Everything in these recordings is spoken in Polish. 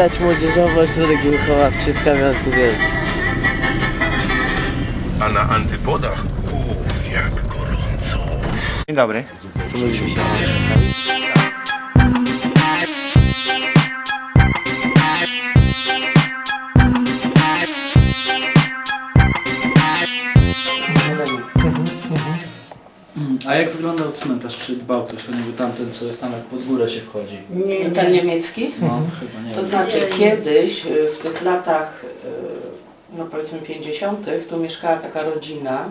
Dziać Młodzieżowy Ośrodek Wychowawczy w Kamionku Wielkim. A na antypodach? Uff, jak gorąco. Dzień dobry. Się. A jak wyglądał cmentarz? Czy dbał ktoś o niego tamten, co jest tam jak pod górę się wchodzi? Nie, ten niemiecki? No, chyba nie To wiem. znaczy kiedyś y, w tych latach, y, no powiedzmy 50. tu mieszkała taka rodzina,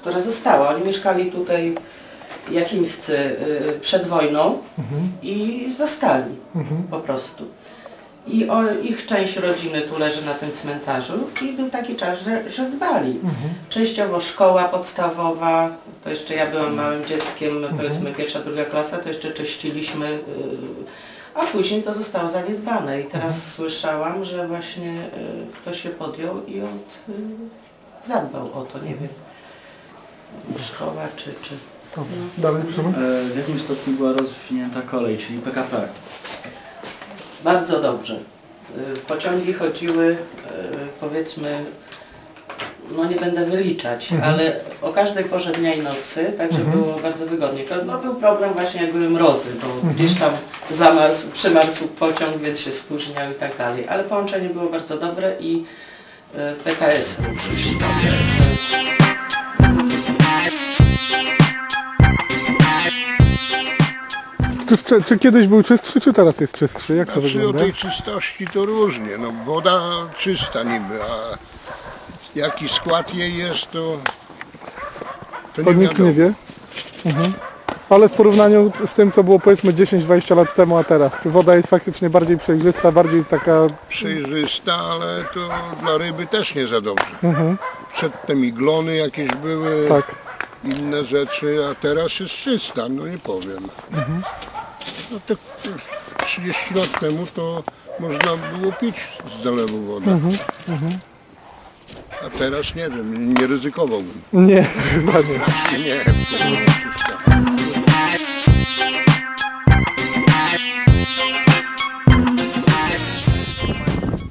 która została. Oni mieszkali tutaj jakimscy y, przed wojną i zostali po prostu. I o, ich część rodziny tu leży na tym cmentarzu. I był taki czas, że, że dbali. Częściowo szkoła podstawowa, to jeszcze ja byłam małym dzieckiem, powiedzmy pierwsza, druga klasa, to jeszcze czyściliśmy, y, a później to zostało zaniedbane. I teraz słyszałam, że właśnie y, ktoś się podjął i od, y, zadbał o to, nie wiem, szkoła czy... czy proszę. E, W jakim stopniu była rozwinięta kolej, czyli PKP? Bardzo dobrze. Y, Pociągi chodziły, y, powiedzmy, no nie będę wyliczać, ale o każdej porze dnia i nocy, także było bardzo wygodnie. To no, był problem właśnie jak były mrozy, bo gdzieś tam zamarzł, przymarzł pociąg, więc się spóźniał i tak dalej. Ale połączenie było bardzo dobre i y, PKS również. Czy, czy, czy kiedyś był czystszy, czy teraz jest czystszy? Jak to Znaczy o wygląda? tej czystości to różnie. No woda czysta niby, a jaki skład jej jest, to, to To nie nikt wiadomo. nie wie. Mhm. Ale w porównaniu z tym, co było powiedzmy 10-20 lat temu, a teraz, czy woda jest faktycznie bardziej przejrzysta, bardziej taka... Przejrzysta, ale to dla ryby też nie za dobrze. Przedtem iglony jakieś były, Tak. inne rzeczy, a teraz jest czysta, no nie powiem. No te 30 lat temu to można było pić z zalewu wodę. A teraz nie wiem, nie ryzykowałbym. Nie, chyba nie. Nie, czysta.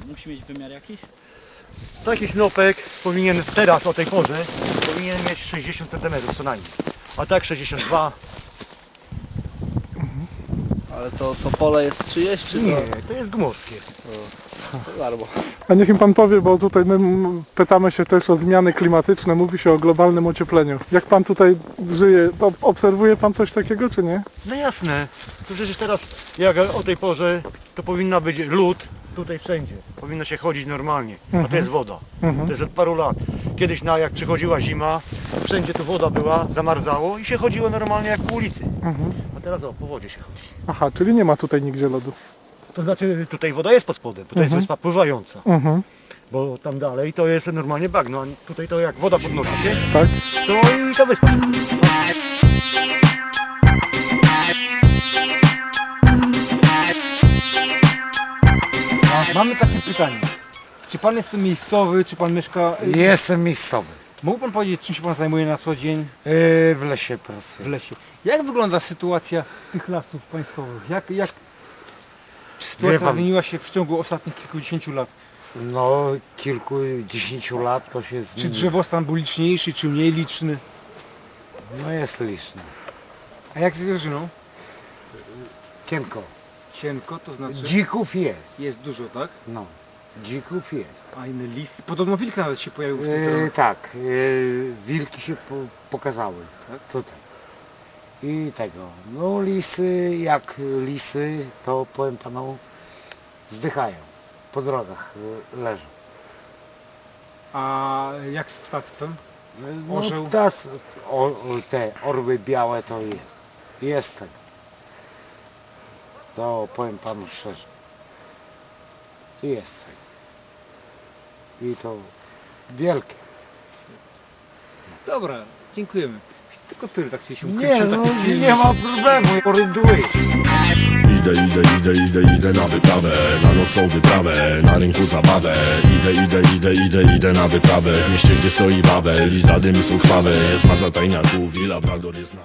Musi mieć wymiar jakiś? Taki snopek powinien teraz o tej porze powinien mieć 60 cm co najmniej. A tak 62. Ale to, to pole jest 30 czy Nie, to? to jest gmorskie. Darmo. A niech mi pan powie, bo tutaj my m, pytamy się też o zmiany klimatyczne, mówi się o globalnym ociepleniu. Jak pan tutaj żyje, to obserwuje pan coś takiego, czy nie? No jasne. To przecież teraz jak o tej porze to powinna być lód tutaj wszędzie. Powinno się chodzić normalnie. A to jest woda. To jest od paru lat. Kiedyś na, jak przychodziła zima, wszędzie tu woda była, zamarzało i się chodziło normalnie jak po ulicy. A teraz o, po wodzie się chodzi. Aha, czyli nie ma tutaj nigdzie lodu. To znaczy tutaj woda jest pod spodem, to jest wyspa pływająca. Mhm. Bo tam dalej to jest normalnie bagno, a tutaj to jak woda podnosi się, Tak? to i ta wyspa się. Mamy takie pytanie. Czy pan jest tu miejscowy, czy pan mieszka... Jestem miejscowy. Mógł pan powiedzieć, czym się pan zajmuje na co dzień Yy, w lesie w pracuję. lesie? Jak wygląda sytuacja tych lasów państwowych? Jak, jak... Czy sytuacja pan- zmieniła się w ciągu ostatnich kilkudziesięciu lat? No, kilkudziesięciu lat to się Czy zmieni. drzewostan był liczniejszy, czy mniej liczny? No jest liczny. A jak z zwierzyną? Cienko. Cienko, to znaczy Dzików jest. jest dużo, tak? No, dzików jest. A inne listy? Podobno wilk nawet się pojawił w tych Yy, terenach. tak, yy, wilki się po, pokazały Tak? tutaj. I tego. No lisy, jak lisy, to powiem panu, zdychają. Po drogach yy, leżą. A jak z ptactwem? No, Orzeł? tas, o, o, te orły białe to jest. Jest tego. To powiem panu szczerze. To jest tego. I to wielkie. Dobra, dziękujemy. Tylko tyle, tak się Nie, no nie ma problemu, orientuję się. Idę, idę, idę, idę, idę na wyprawę Na nocą wyprawę, na rynku zabawę Idę, idę, idę, idę, idę na wyprawę W mieście, gdzie stoi Wawel I zadymy są krwawe Jest masa tajniaków i labrador jest na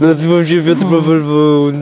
Nazywam się Piotr Paweł.